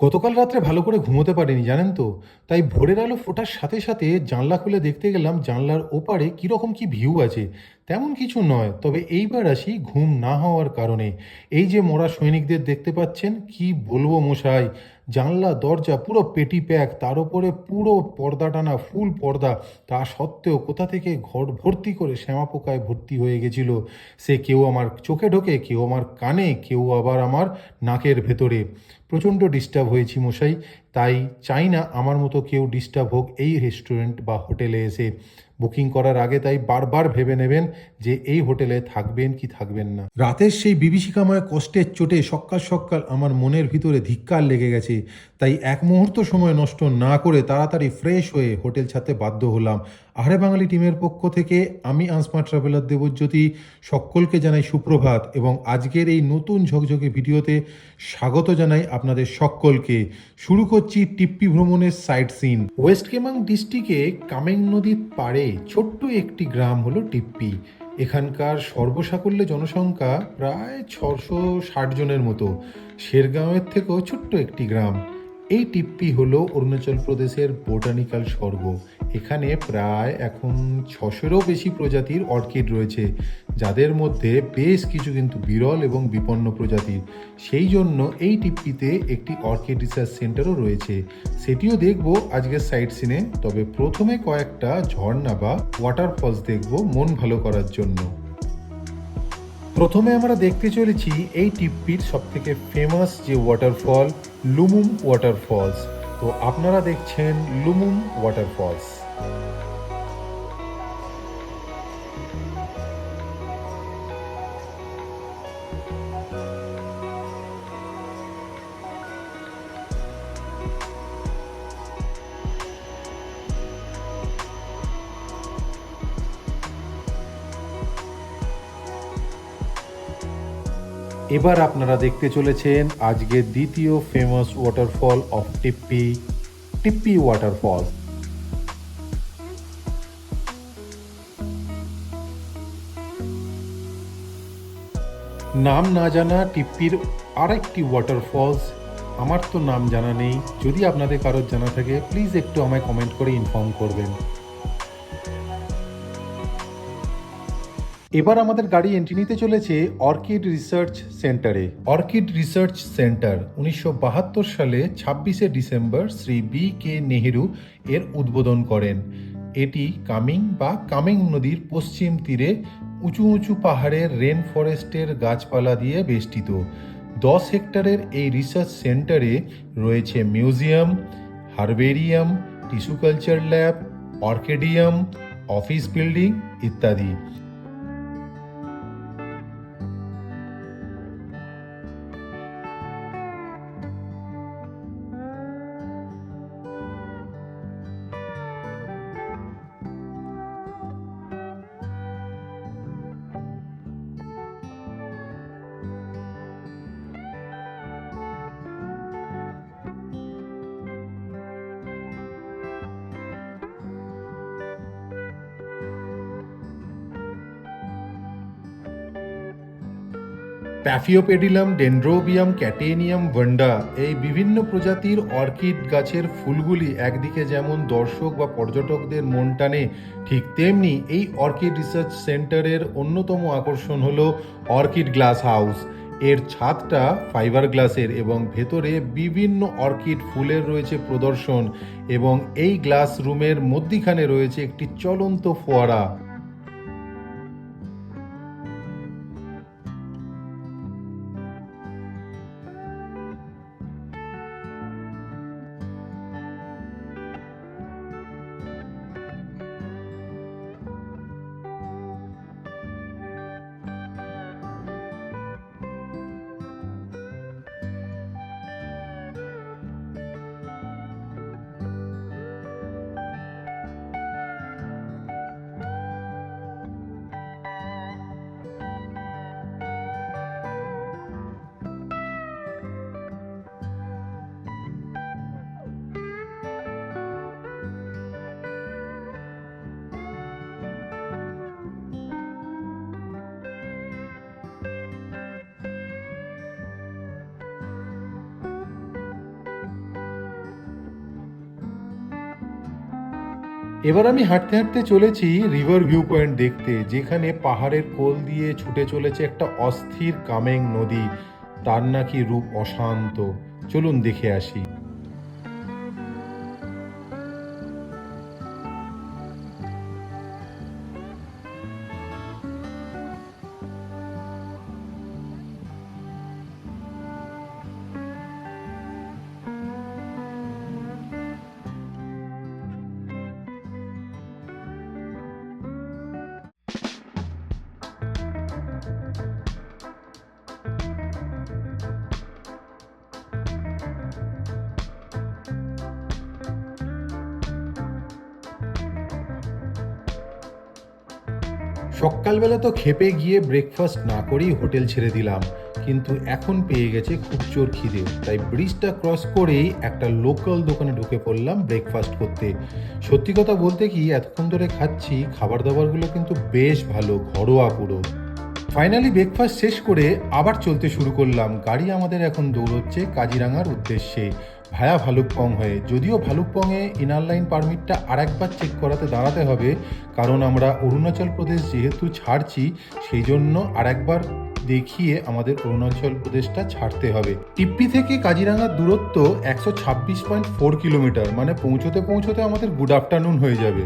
গতকাল রাত্রে ভালো করে ঘুমোতে পারিনি, জানেন তো? তাই ভোরের আলো ফোটার সাথে সাথে জানলা খুলে দেখতে গেলাম জানলার ওপারে কীরকম কি ভিউ আছে। তেমন কিছু নয়, তবে এইবার আসি ঘুম না হওয়ার কারণে। এই যে মরা সৈনিকদের দেখতে পাচ্ছেন, কি বলব মশাই? জানলা, দরজা, পুরো পেটি প্যাক, তার উপরে পুরো পর্দা টানা, ফুল পর্দা। তা সত্ত্বেও কোথা থেকে ঘর ভর্তি করে শ্যামা পোকায় ভর্তি হয়ে গেছিল? সে কেউ আমার চোখে ঢোকে, কেউ আমার কানে, কেউ আবার আমার নাকের ভেতরে। প্রচণ্ড ডিস্টার্ব হয়েছি মশাই, তাই চাই না আমার মতো কেউ ডিস্টার্ব হোক এই রেস্টুরেন্ট বা হোটেলে এসে। বুকিং করার আগে তাই বারবার ভেবে নেবেন যে এই হোটেলে থাকবেন কি থাকবেন না। রাতের সেই বিভীষিকাময় কষ্টের চোটে সকাল সকাল আমার মনের ভিতরে ধিক্কার লেগে গেছে, তাই এক মুহূর্ত সময় নষ্ট না করে তাড়াতাড়ি ফ্রেশ হয়ে হোটেল ছাড়তে বাধ্য হলাম। আহারে বাঙালি টিমের পক্ষ থেকে আমি আনসমা ট্রাভেলার দেবজ্যোতি সকলকে জানাই সুপ্রভাত এবং আজকের এই নতুন ঝকঝকে ভিডিওতে স্বাগত জানাই আপনাদের সকলকে। শুরু করছি টিপ্পি ভ্রমণের সাইট সিন। ওয়েস্ট কেমাং ডিস্ট্রিক্টে কামেং নদীর পাড়ে ছোট্ট একটি গ্রাম হলো টিপ্পি। এখানকার সর্বসাকল্যে জনসংখ্যা প্রায় ছশো ষাট জনের মতো। শেরগাঁওয়ের থেকেও ছোট্ট একটি গ্রাম। এই টিপ্পি হলো অরুণাচল প্রদেশের বোটানিক্যাল স্বর্গ। এখানে প্রায় এখন ছশোরও বেশি প্রজাতির অর্কিড রয়েছে, যাদের মধ্যে বেশ কিছু কিন্তু বিরল এবং বিপন্ন প্রজাতির। সেই জন্য এই টিপ্পিতে একটি অর্কিড রিসার্চ সেন্টারও রয়েছে। সেটিও দেখব আজকের সাইট সিনে। তবে প্রথমে কয়েকটা ঝর্ণা বা ওয়াটারফলস দেখব মন ভালো করার জন্য। প্রথমে আমরা দেখতে চলেছি এই টিপ্পির সব থেকে ফেমাস যে ওয়াটারফল লুমুম ওয়াটারফলস তো আপনারা দেখছেন লুমুম ওয়াটারফলস এবার আপনারা দেখতে চলেছেন আজকের দ্বিতীয় famous waterfall of Tippi Tippi waterfall নাম না জানা টিপ্পির আরেকটি ওয়াটারফলস আমার তো নাম জানা নেই। যদি আপনাদের কারোর জানা থাকে প্লিজ একটু আমায় কমেন্ট করে ইনফর্ম করবেন। এবার আমাদের গাড়ি এন্ট্রি নিতে চলেছে অর্কিড রিসার্চ সেন্টারে। অর্কিড রিসার্চ সেন্টার, উনিশশো বাহাত্তর সালে ছাব্বিশে December Shri B K Nehru এর উদ্বোধন করেন। এটি কামিং বা কামিং নদীর পশ্চিম তীরে উঁচু উঁচু পাহাড়ের রেন ফরেস্টের গাছপালা দিয়ে বেষ্টিত। দশ হেক্টরের এই রিসার্চ সেন্টারে রয়েছে museum, herbarium, tissue culture lab, orchidarium, office building ইত্যাদি। প্যাফিওপেডিলাম ডেন্ড্রোবিয়াম ক্যাটেনিয়াম ভন্ডা এই বিভিন্ন প্রজাতির অর্কিড গাছের ফুলগুলি একদিকে যেমন দর্শক বা পর্যটকদের মন টানে, ঠিক তেমনি এই অর্কিড রিসার্চ সেন্টারের অন্যতম আকর্ষণ হল অর্কিড গ্লাস হাউস। এর ছাদটা ফাইবার গ্লাসের এবং ভেতরে বিভিন্ন অর্কিড ফুলের রয়েছে প্রদর্শন এবং এই গ্লাস রুমের মধ্যিখানে রয়েছে একটি চলন্ত ফোয়ারা। এবার আমি হাঁটতে হাঁটতে চলেছি রিভার ভিউ পয়েন্ট দেখতে, যেখানে পাহাড়ের কোল দিয়ে ছুটে চলেছে একটা অস্থির কামেং নদী। তার নাকি রূপ অশান্ত। চলুন দেখে আসি। সকালবেলা তো খেপে গিয়ে ব্রেকফাস্ট না করেই হোটেল ছেড়ে দিলাম, কিন্তু এখন পেয়ে গেছে খুব চোর খিদে। তাই ব্রিজটা ক্রস করেই একটা লোকাল দোকানে ঢুকে পড়লাম ব্রেকফাস্ট করতে। সত্যি কথা বলতে কি, এতক্ষণ ধরে খাচ্ছি খাবার দাবারগুলো কিন্তু বেশ ভালো, ঘরোয়া পুরো। ফাইনালি ব্রেকফাস্ট শেষ করে আবার চলতে শুরু করলাম। গাড়ি আমাদের এখন দৌড়চ্ছে কাজিরাঙার উদ্দেশ্যে। ভায়া ভালুকপং হয়ে। যদিও ভালুকপংয়ে ইনার লাইন পারমিটটা আরেকবার চেক করাতে দাঁড়াতে হবে, কারণ আমরা অরুণাচল প্রদেশ যেহেতু ছাড়ছি সেই জন্য আরেকবার দেখিয়ে আমাদের অরুণাচল প্রদেশটা ছাড়তে হবে। টিপ্পি থেকে কাজিরাঙ্গার দূরত্ব একশো ছাব্বিশ পয়েন্ট ফোর কিলোমিটার মানে পৌঁছতে পৌঁছতে আমাদের গুড আফটারনুন হয়ে যাবে।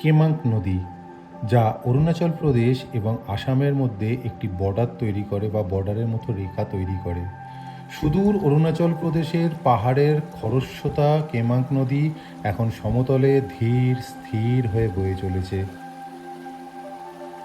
কেমাঙ্ক নদী, যা অরুণাচল প্রদেশ এবং আসামের মধ্যে একটি বর্ডার তৈরি করে বা বর্ডারের মতো রেখা তৈরি করে। সুদূর অরুণাচল প্রদেশের পাহাড়ের খরস্রোতা কেমাঙ্ক নদী এখন সমতলে ধীর, স্থির হয়ে বয়ে চলেছে।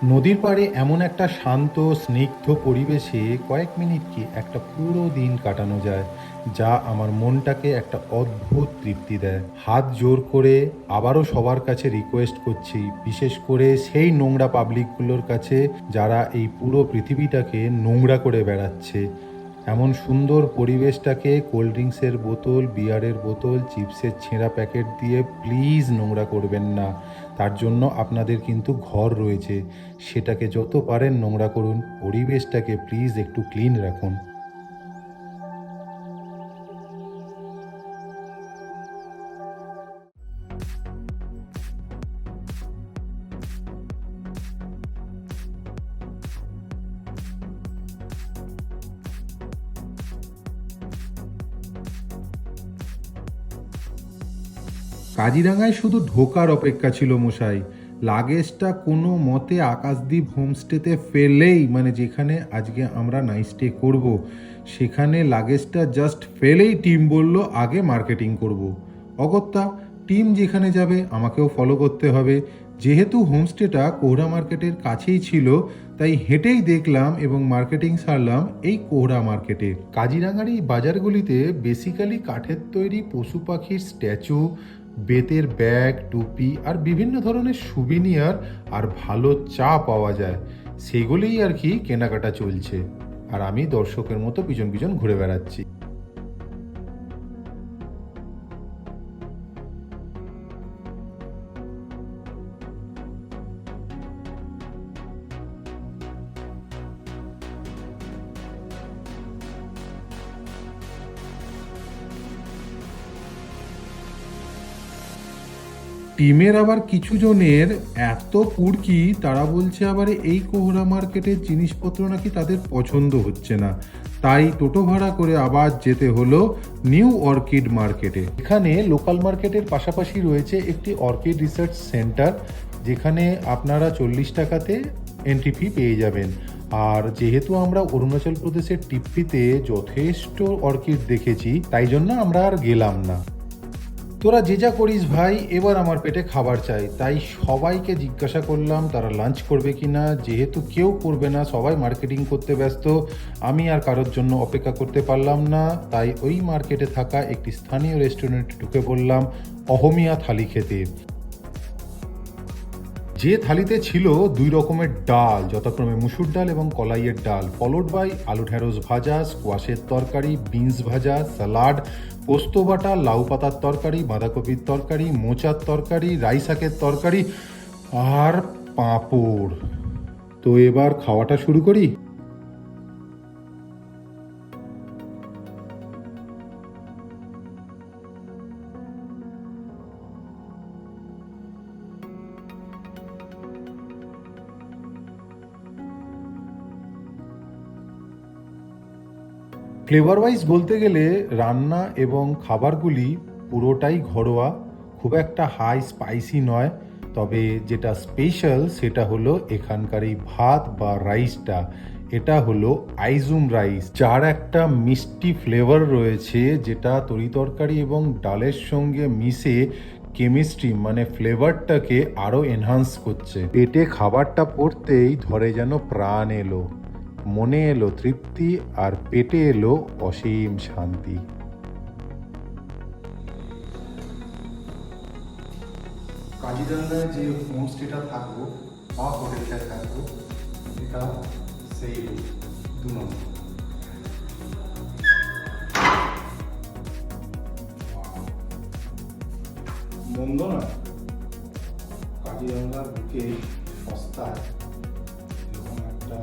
নদীর পাড়ে এমন একটা শান্ত, স্নিগ্ধ পরিবেশে কয়েক মিনিট কি একটা পুরো দিন কাটানো যায়। যা আমার মনটাকে একটা অদ্ভুত তৃপ্তি দেয়। হাত জোর করে আবারও সবার কাছে রিকোয়েস্ট করছি, বিশেষ করে সেই নোংরা পাবলিকগুলোর কাছে যারা এই পুরো পৃথিবীটাকে নোংরা করে বেড়াচ্ছে। এমন সুন্দর পরিবেশটাকে কোল্ড ড্রিঙ্কসের বোতল বিয়ারের বোতল চিপসের ছেঁড়া প্যাকেট দিয়ে প্লিজ নোংরা করবেন না। তার জন্য আপনাদের কিন্তু ঘর রয়েছে। সেটাকে যত পারেন নোংরা করুন। পরিবেশটাকে প্লিজ একটু ক্লিন রাখুন। কাজিরাঙায় শুধু ঢোকার অপেক্ষা ছিল মশাই। লাগেজটা কোনো মতে আকাশদ্বীপ হোমস্টেতে ফেলেই মানে যেখানে আজকে আমরা নাইট স্টে করব, সেখানে লাগেজটা জাস্ট ফেলেই টিম বলল, আগে মার্কেটিং করব। অগত্যা টিম যেখানে যাবে, আমাকেও ফলো করতে হবে। যেহেতু হোমস্টেটা কোহরা মার্কেটের কাছেই ছিল, তাই হেঁটেই দেখলাম এবং মার্কেটিং সারলাম এই কোহরা মার্কেটে। কাজিরাঙার এই বাজারগুলিতে বেসিক্যালি কাঠের তৈরি পশু পাখির স্ট্যাচু বেতের ব্যাগ, টুপি আর বিভিন্ন ধরনের সুবিনিয়ার আর ভালো চা পাওয়া যায়। সেগুলিই আর কি কেনাকাটা চলছে। আর আমি দর্শকের মতো পিছন পিছন ঘুরে বেড়াচ্ছি। টিমের আবার কিছু জনের এত কুড়কি, তারা বলছে আবার এই কোহরা মার্কেটের জিনিসপত্র নাকি তাদের পছন্দ হচ্ছে না। তাই টোটো ভাড়া করে আবার যেতে হলো নিউ অর্কিড মার্কেটে। এখানে লোকাল মার্কেটের পাশাপাশি রয়েছে একটি অর্কিড রিসার্চ সেন্টার, যেখানে আপনারা চল্লিশ টাকাতে এন্ট্রি ফি পেয়ে যাবেন। আর যেহেতু আমরা অরুণাচল প্রদেশের টিপ্পিতে যথেষ্ট অর্কিড দেখেছি, তাই জন্য আমরা আর গেলাম না। তোরা যে যা করিস ভাই, এবার আমার পেটে খাবার চাই। তাই সবাইকে জিজ্ঞাসা করলাম, তারা লাঞ্চ করবে কি না যেহেতু কেউ করবে না, সবাই মার্কেটিং করতে ব্যস্ত। আমি আর কারোর জন্য অপেক্ষা করতে পারলাম না। তাই ওই মার্কেটে থাকা একটি স্থানীয় রেস্টুরেন্টে ঢুকে পড়লাম, অহমিয়া থালি খেতে। যে থালিতে ছিল দুই রকমের ডাল, যথাক্রমে মুসুর ডাল এবং কলাইয়ের ডাল ফলোড বাই আলু ঢ্যাঁড়স ভাজা স্কোয়াশের তরকারি বিনস ভাজা স্যালাড পোস্ত বাটা, লাউ পাতার তরকারি, বাঁধাকপির তরকারি, মোচার তরকারি রাই শাকের তরকারি আর পাঁপড়। তো এবার খাওয়াটা শুরু করি? ফ্লেভার ওয়াইজ বলতে গেলে রান্না এবং খাবারগুলি পুরোটাই ঘরোয়া, খুব একটা হাই স্পাইসি নয়। তবে যেটা স্পেশাল সেটা হলো এখানকার এই ভাত বা রাইসটা এটা হলো আইজুম রাইস যার একটা মিষ্টি ফ্লেভার রয়েছে যেটা তরিতরকারি এবং ডালের সঙ্গে মিশে কেমিস্ট্রি মানে ফ্লেভারটাকে আরও এনহান্স করছে। পেটে খাবারটা পড়তেই ধরে যেন প্রাণ এলো। মনে এলো তৃপ্তি আর পেটে এলো অসীম শান্তি। কাজিরাঙ্গায় যে হোমস্টেটা থাকব বা হোটেলটায় থাকব, এটা সেই দু মন্দ কাজিরাঙ্গার বুকে সস্তায় এরকম একটা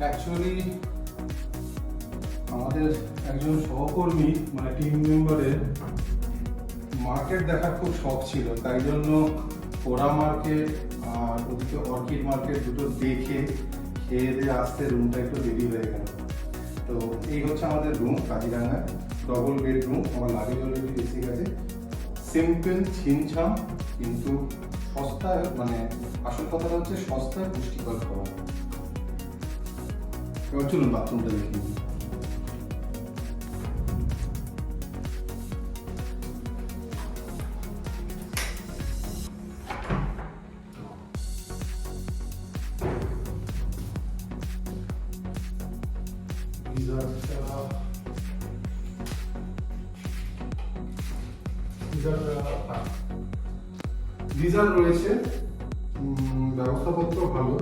অ্যাকচুয়ালি আমাদের একজন সহকর্মী মানে টিম মেম্বারের মার্কেট দেখার খুব শখ ছিল। তাই জন্য ওরা মার্কেট আর ওদিকে অর্কিড মার্কেট দুটো দেখে খেয়ে দিয়ে আসতে রুমটা একটু দেরি হয়ে গেল। তো এই হচ্ছে আমাদের রুম কাজিরাঙ্গা ডবল বেডরুম আমার লাগেজ অলরেডি বেশি গেছে সিম্পল ছিমছাম, কিন্তু সস্তায় মানে আসল কথাটা হচ্ছে সস্তায় পুষ্টিকর খাবার। এবার চলুন বাথরুমটা দেখে। নিই। গিজারটা গিজারটা গিজার রয়েছে। ব্যবস্থাপত্র ভালো।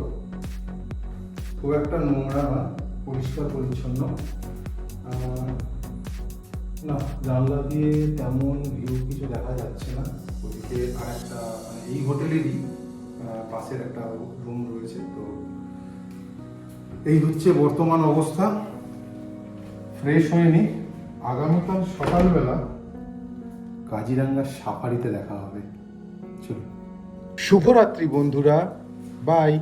খুব একটা নোংরা না পরিষ্কার, পরিচ্ছন্ন। না, জানলা দিয়ে তেমন ভিউ কিছু দেখা যাচ্ছে না। ওদিকে আর একটা মানে এই হোটেলেরই পাশের একটা রুম রয়েছে। তো এই হচ্ছে বর্তমান অবস্থা। ফ্রেশ হয়নি আগামীকাল সকালবেলা কাজিরাঙ্গার সাফারিতে দেখা হবে। শুভরাত্রি বন্ধুরা বাই